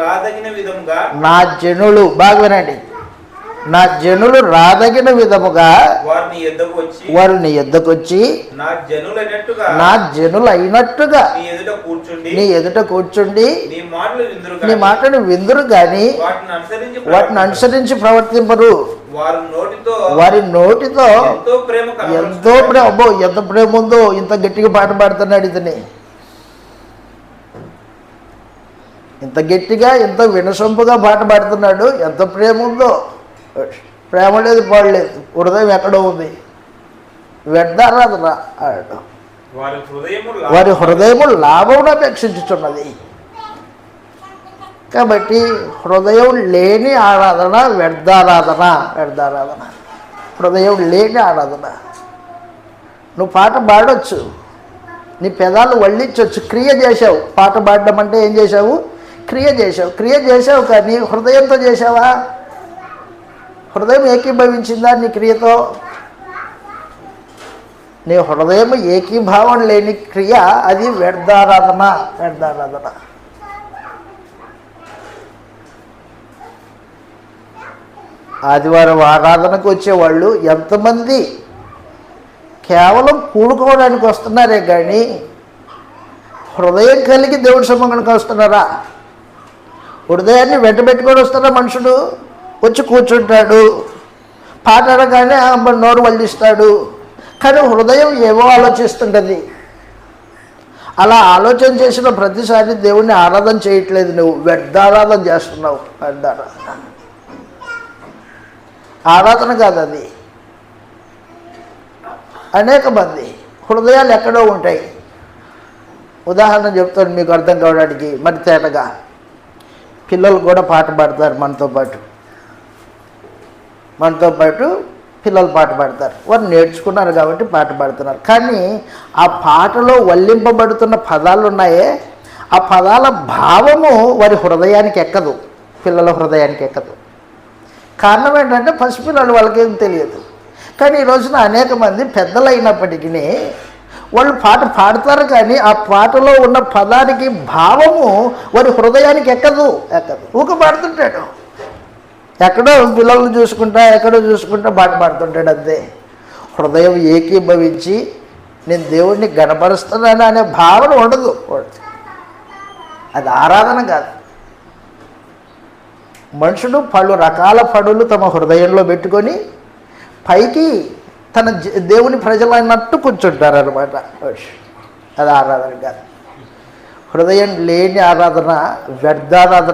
రాదగిన విధముగా నా జనులు బాగా వినండి. నా జనులు రాదగిన విధముగా వారిని ఎద్దకు వచ్చి వారు నీ ఎద్దకు వచ్చి నా జనులైనట్టుగా నా జనులు అయినట్టుగా నీ ఎదుట కూర్చుండి నీ ఎదుట కూర్చుండి నీ మాటలు విందురు నీ మాటను విందురు గాని వాటిని అనుసరించి వాటిని ప్రవర్తింపరు. అనుసరించి ప్రవర్తింపరు. వారి నోటితో వారి నోటితో ఎంతో ప్రేమ ఎంతో ప్రేమ అబ్బో ఎంత ప్రేమ ఉందో ఇంత గట్టిగా పాట పాడుతున్నాడు ఇతని. ఇంత గట్టిగా ఎంత వినసొంపుగా పాట పాడుతున్నాడు ఎంత ప్రేమ ఉందో. ప్రేమ లేదు పాడలేదు హృదయం ఎక్కడో ఉంది. వ్యర్థారాధన అన్నాడు వారి హృదయము లాభమును అపేక్షించుచున్నది. కాబట్టి హృదయం లేని ఆరాధన వ్యర్థారాధన వ్యర్థారాధన. హృదయం లేని ఆరాధన. నువ్వు పాట పాడొచ్చు. నీ పెదాలు వల్లించవచ్చు క్రియ చేసావు పాట పాడడం అంటే ఏం చేసావు క్రియ చేసావు క్రియ చేసావు కానీ హృదయంతో చేసావా హృదయం ఏకీభవించిందా నీ క్రియతో? నీ హృదయం ఏకీభావం లేని క్రియ అది వ్యర్థారాధన వ్యర్థారాధన. ఆదివారం ఆరాధనకు వచ్చేవాళ్ళు ఎంతమంది? కేవలం కూడుకోవడానికి వస్తున్నారే కానీ హృదయం కలిగి దేవుడి సమ్మగానికి వస్తున్నారా? హృదయాన్ని వెంట పెట్టుకొని వస్తారా మనుషుడు? వచ్చి కూర్చుంటాడు. పాట అనగానే అమ్మ నోరు వల్లిస్తాడు. కానీ హృదయం ఏవో ఆలోచిస్తుంటుంది. అలా ఆలోచన చేసిన ప్రతిసారి దేవుణ్ణి ఆరాధన చేయట్లేదు నువ్వు. వ్యర్థారాధన చేస్తున్నావు. వ్యర్థారాధన ఆరాధన కాదు అది. అనేక మంది హృదయాలు ఎక్కడో ఉంటాయి. ఉదాహరణ చెప్తాను మీకు అర్థం కావడానికి మరి తేటగా. పిల్లలు కూడా పాట పాడతారు మనతో పాటు. మనతో పాటు పిల్లలు పాట పాడతారు. వారు నేర్చుకున్నారు కాబట్టి పాట పాడుతున్నారు. కానీ ఆ పాటలో వల్లింపబడుతున్న పదాలు ఉన్నాయే. ఆ పదాల భావము వారి హృదయానికి ఎక్కదు. పిల్లల హృదయానికి ఎక్కదు. కారణం ఏంటంటే పసిపిల్లలు వాళ్ళకేం తెలియదు. కానీ ఈ రోజున అనేక మంది పెద్దలైనప్పటికీ వాళ్ళు పాట పాడతారు కానీ ఆ పాటలో ఉన్న పదానికి భావము వారి హృదయానికి ఎక్కదు ఎక్కదు. ఊక పాడుతుంటాడు. ఎక్కడో పిల్లల్ని చూసుకుంటా ఎక్కడో చూసుకుంటా పాట పాడుతుంటాడు అంతే. హృదయం ఏకీభవించి నేను దేవుణ్ణి గణపరుస్తున్నాను అనే భావన ఉండదు అది ఆరాధన కాదు. మనుషుడు పలు రకాల పడులు తమ హృదయంలో పెట్టుకొని పైకి తన దేవుని ప్రజలైనట్టు కూర్చుంటారు అనమాట అది ఆరాధన కాదు. హృదయం లేని ఆరాధన వ్యర్థారాధన